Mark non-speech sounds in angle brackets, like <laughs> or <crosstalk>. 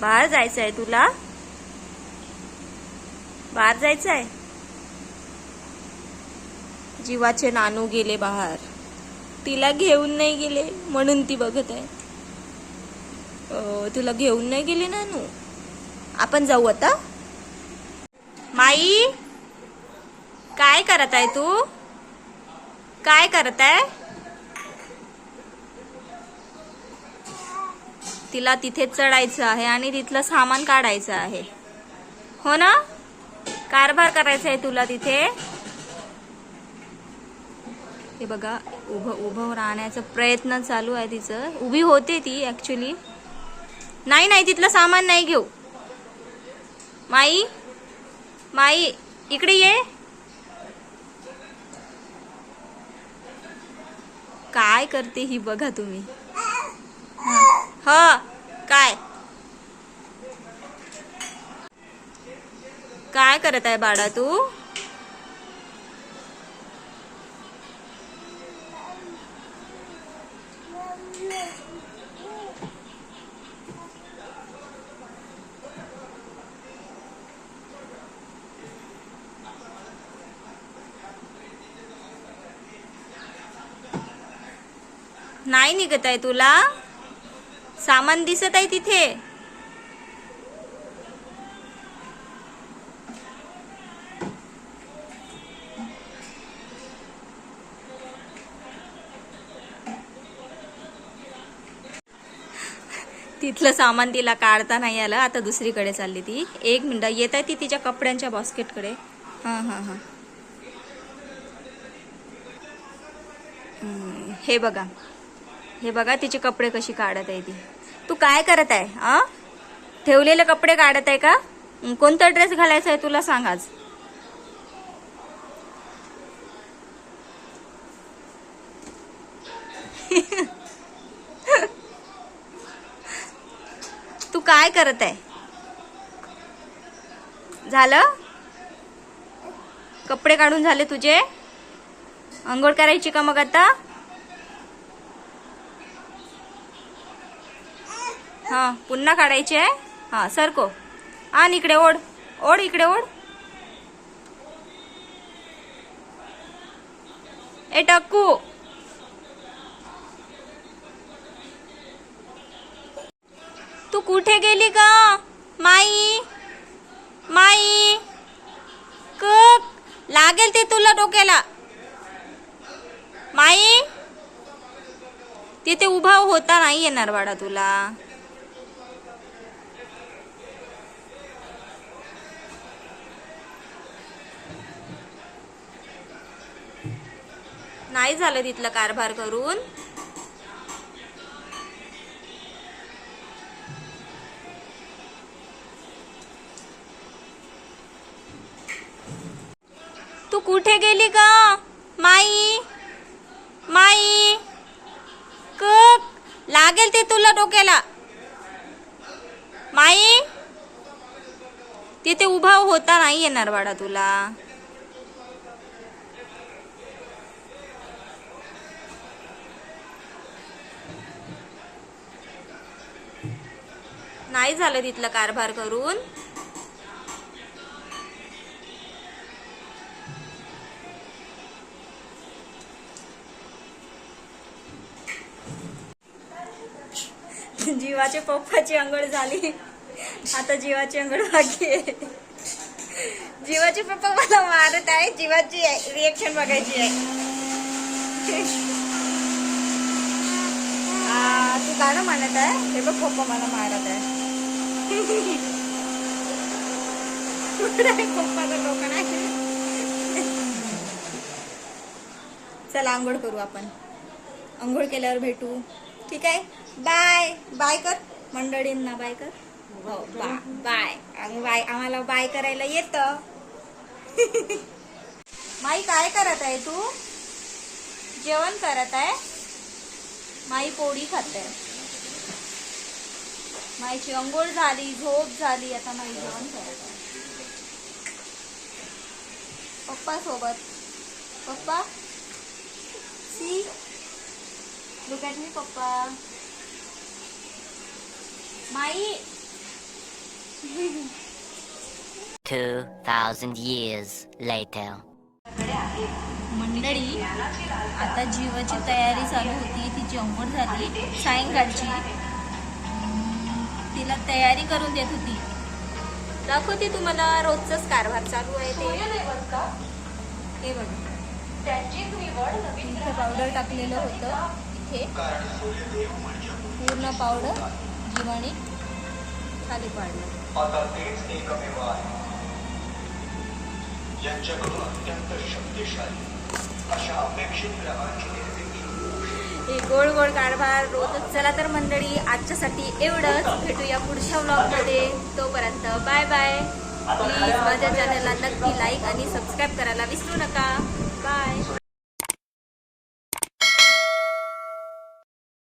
बाहेर जायचं आहे तुला? बाहेर जायचं आहे? जीवाचे नानू गेले बाहेर. तिला घेऊन नाही गेले म्हणून ती बघत आहे. तुला घेऊन नाही गेले नानू? आपण जाऊ आता. माई काय करत आहे तू? काय करत आहे? तिला तिथे चढायचं आहे आणि तिथलं सामान काढायचं आहे. हो ना? कारभार करायचा आहे तुला तिथे? हे बघा उभं उभं राहण्याचा प्रयत्न चालू आहे तिचं. उभी होते ती ऍक्च्युली नाही नाही तिथलं सामान नाही घेऊ. माई माई इकडे ये. काय करते ही बघा तुम्ही? ह काय? काय करत आहे बाळा तू? नाही निघत आहे तुला? सामान दिसत आहे तिथे. तिथलं सामान तिला काढता नाही आलं. आता दुसरीकडे चालली ती. एक मिनिट येत आहे ती तिच्या कपड्यांच्या बास्केटकडे. हां हां हां. हे बघा. हे बघा तिचे कपडे कशी काढत आहे ती. तू काय करत आहे आ ठेवलेले कपडे काढत आहे का? कोणता ड्रेस घालायचा आहे तुला सांग आज? <laughs> तू काय करत आहे? झालं? कपडे काढून झाले तुझे? आंघोळ करायची का मग आता? हा पुन्हा काढायची आहे? हा सरको. आण इकडे ओढ. ओढ इकडे ओढ. ए टक्कू. तू कुठे गेली का माई. माई. कक. लागेल ते तुला डोक्याला. माई. तिथे उभा होता नाही येणार बाळा तुला. नाही झालं तिथलं कारभार करून. तू कुठे गेली का माई? माई? कक? लागेल ते तुला डोक्याला. माई? तिथे उभा होता नाही येणार बाळा तुला. नाही झालं तिथलं कारभार करून. जीवाचे पप्पाची अंघोळ झाली. आता जीवाची अंघोळ बाकी आहे. जीवाचे पप्पा मला मारत आहे जीवाची रिएक्शन बघायची आहे. तू गाणं म्हणत आहे? हे बघ पप्पा मला मारत आहे. पप्पाचं नाही. चला आंघोळ करू आपण. आंघोळ केल्यावर भेटू. ठीक आहे? बाय बाय कर. मंडळींना बाय कर. हो बा बाय आणि बाय आम्हाला बाय करायला येतं. माई काय करत आहे तू? जेवण करत आहे? माई पोळी खाते. माईची अंघोळ झाली झोप झाली आता माई जेवण पप्पा सोबत. पप्पा? सी? लुक ॲट मी पप्पा. माई? 2,000 years later. मंडळी आता जीवाची तयारी चालू होती तिची अंघोळ झाली सायंकाळची. तिला तयारी करून देत होती. दाखवते तुम्हाला रोजचाच कारभार चालू आहे ते. हे बघा. इथे पावडर टाकलेलं होतं. इथे. पूर्ण पावडर जीवाने खाली पाडलं. यांच्याकडून अत्यंत शक्तिशाली. हे गोड गोड कारभार रोजच चला तर मंडळी आजच्यासाठी एवढंच. भेटूया पुढच्या व्लॉगमध्ये तोपर्यंत बाय बाय प्लीज माझ्या चॅनलला नक्की लाईक आणि सबस्क्राईब करायला विसरू नका. बाय